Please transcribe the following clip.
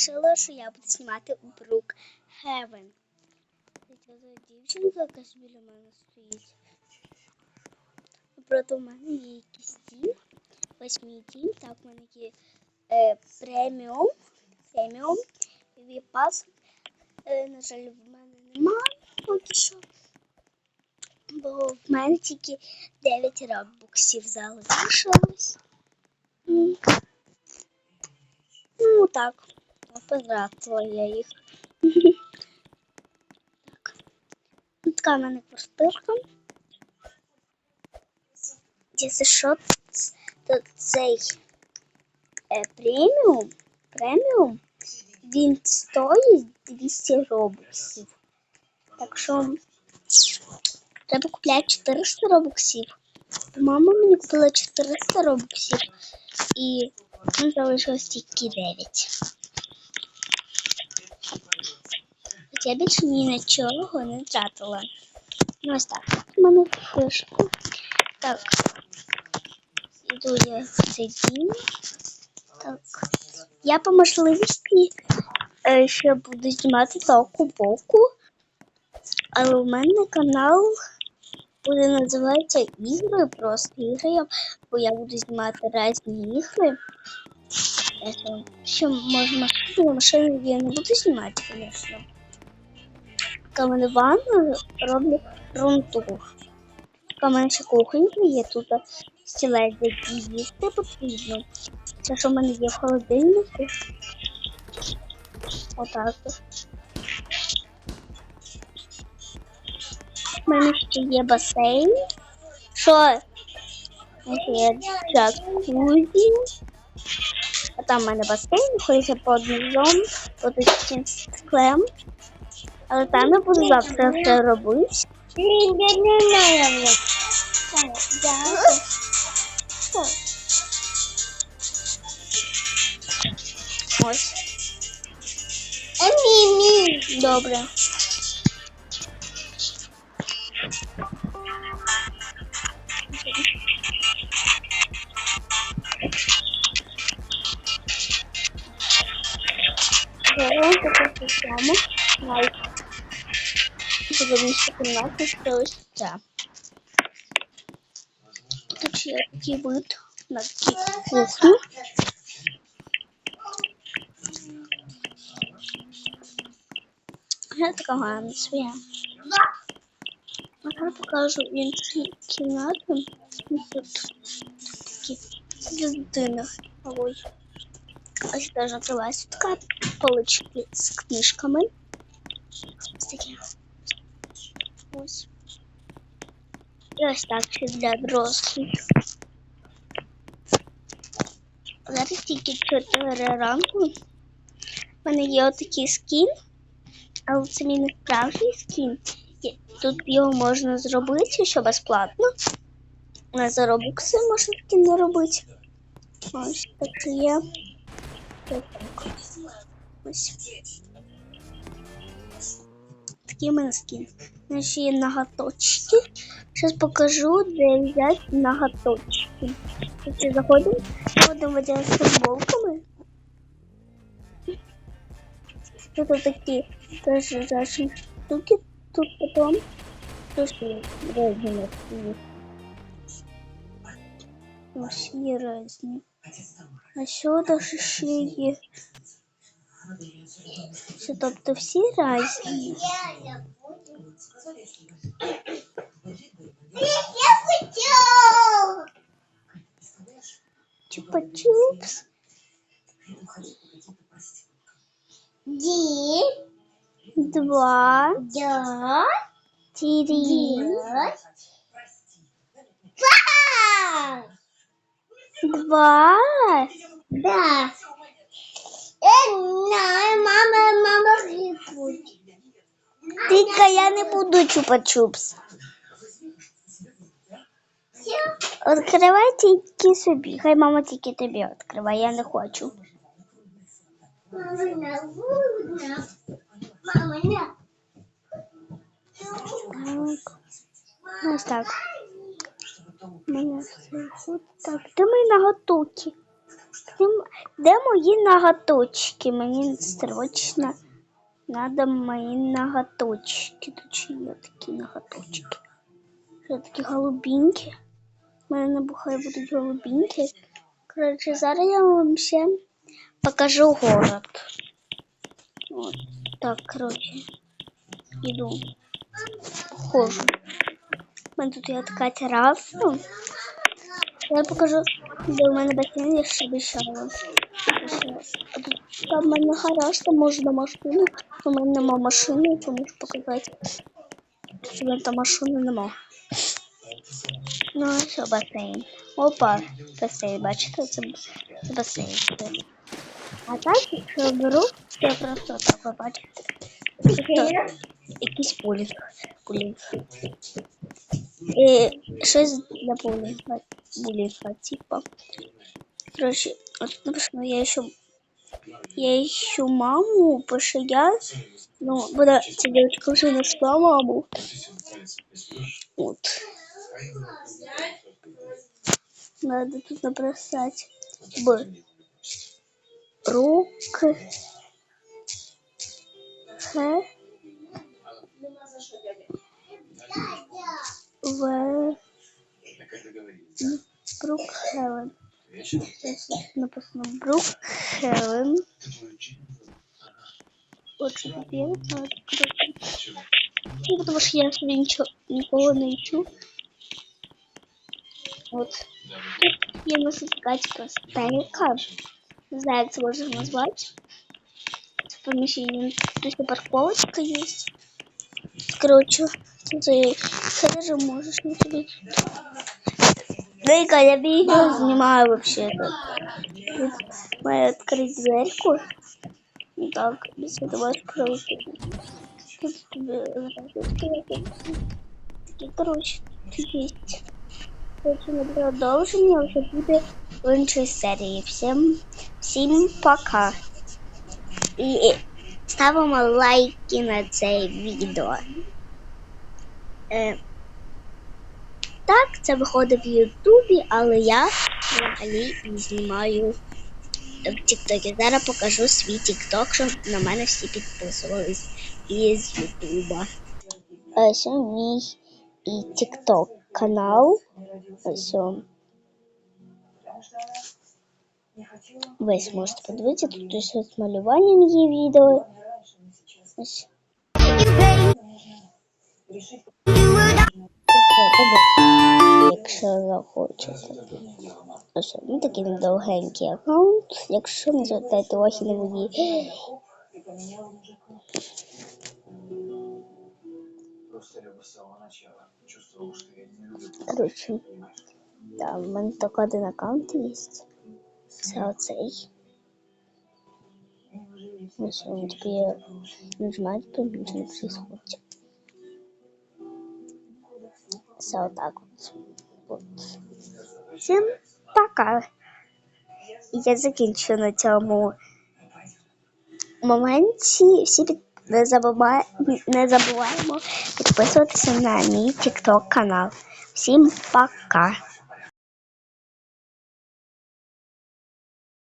вирішила, що я буду знімати у Брук Хевен. Дівчинка, яка ж біля мене стоїть. Проти в мене є якийсь дім. Ось мій дім. Так, в мене є е, преміум. Преміум. Віпас. Е, на жаль, в мене немає поки що. Бо в мене тільки 9 рабуксів залишилось. Ну так, потратила я їх. Так. Така в мене квартирка. Якщо що, то цей е, преміум, преміум, він стоїть 200 робоксів. Так що треба купляти 400 робоксів. Мама мені купила 400 робоксів і ну, залишилось тільки 9. От Я більше ні на чого не тратила. Ну, ось так. У мене фишка. Так. Іду я в цей дім. Так. Я по можливості е, ще буду знімати току боку. Але у мене канал буде називатися ігри, просто ігри, бо я буду знімати різні ігри. Ще може машини, машини я не буду знімати, звісно. Камен ванну роблю рунтур. Камен ще кухонька є тут стілець, де їсти потрібно. Це що в мене є в холодильнику. Отак. от. У мене ще є басейн. Що? Є джакузі. А там в мене басейн, ходиться під низом, під цим склем. Але там я буду завтра все робити. Дякую. Ось. Добре. Беремо таку систему. Навіть подивимося кімнату, що ось ця. Тут є такий вид на такі кухню. Я така гарна своя. Я покажу інші кімнати. Тут такі для дитини. Ой. Ось теж відкривається така полички з книжками. Ось. Ось. Ось так ще для дорослих. Зараз тільки 4 ранку. У мене є отакий скін, але це мій не справжній скін. Тут його можна зробити ще безплатно. На заробокси можна скін наробити. Ось так є. Ось. Такий у мене скін. Є ноготочки. Зараз покажу, де взяти ноготочки. Якщо заходимо, заходимо в один з футболками. Тут такі теж ржачні штуки. Тут потім є різні. Ось є різні. А даже ще є? Що, тобто всі різні? Чупа-чупс. Один, Два, два, три, два. два. Да. Э, мама, мама грибут. Тільки я не буду чупа-чупс. Відкривай тільки собі. Хай мама тільки тобі відкриває, я не хочу. Мама, на, на. Мама, на. Ось так. Мене все. Так, де мої ноготки? Де м- Де мої ноготочки? Мені срочно надо мої ноготочки. Тут ще є такі ноготочки. Що такі голубінькі. У мене на бухай будуть голубінькі. Коротше, зараз я вам ще покажу город. От. Так, коротше, іду. Хожу. У тут є така тераса. Я покажу, де у мене басейн, я ще обіцяла. Там в мене гараж, там можна машину. У мене нема машини, то можу показати. У мене там машини нема. Ну, що басейн? Опа, басейн, бачите, це, басейн. А так, якщо я беру, я просто так, ви бачите. Якийсь поліг. Поліг. І щось для поліга. Буліга, типа. Короче, вот написано, я ищу, я ищу маму, потому я, ну, когда девочка уже нашла маму. Вот. Надо тут набросать Б. Рук. Х. В. Брук Хелен. Сейчас тут написано Брук Хелен. Вот что тут я не знаю, короче. Ну, потому что я себе ничего, никого не ищу. Вот. Тут є насискачка стейка. Не знаю, як це можна назвати. Це поміщення. Тут ще парковочка є. Короче, ты даже можешь не себе. Дай-ка, я видео снимаю вообще-то. Тут моя открыть дверьку. Ну так, без этого открыть. Тут тебе такие, короче, тут есть. Короче, на продовження вже буде в іншій серії. Всім, всім пока. І ставимо лайки на це відео. Е, так, це виходить в Ютубі, але я взагалі і знімаю в Тіктокі. Зараз покажу свій Тікток, щоб на мене всі підписувались із Ютуба. Ось мій Тікток канал. Ось. Весь можете подивитися, тут ось з малюванням є відео. Ось. Якщо захочете. Ось, ну такий довгенький аккаунт. Якщо не звертайте уваги на мої Короче, да, в мене тільки один аккаунт є. Це оцей. Ось він тепер нажимаєте, то нічого не происходит. Все отак от. от. Всім пока. Я закінчу на цьому моменті. Всі не, забувай... не забуваємо підписуватися на мій TikTok канал. Всім пока.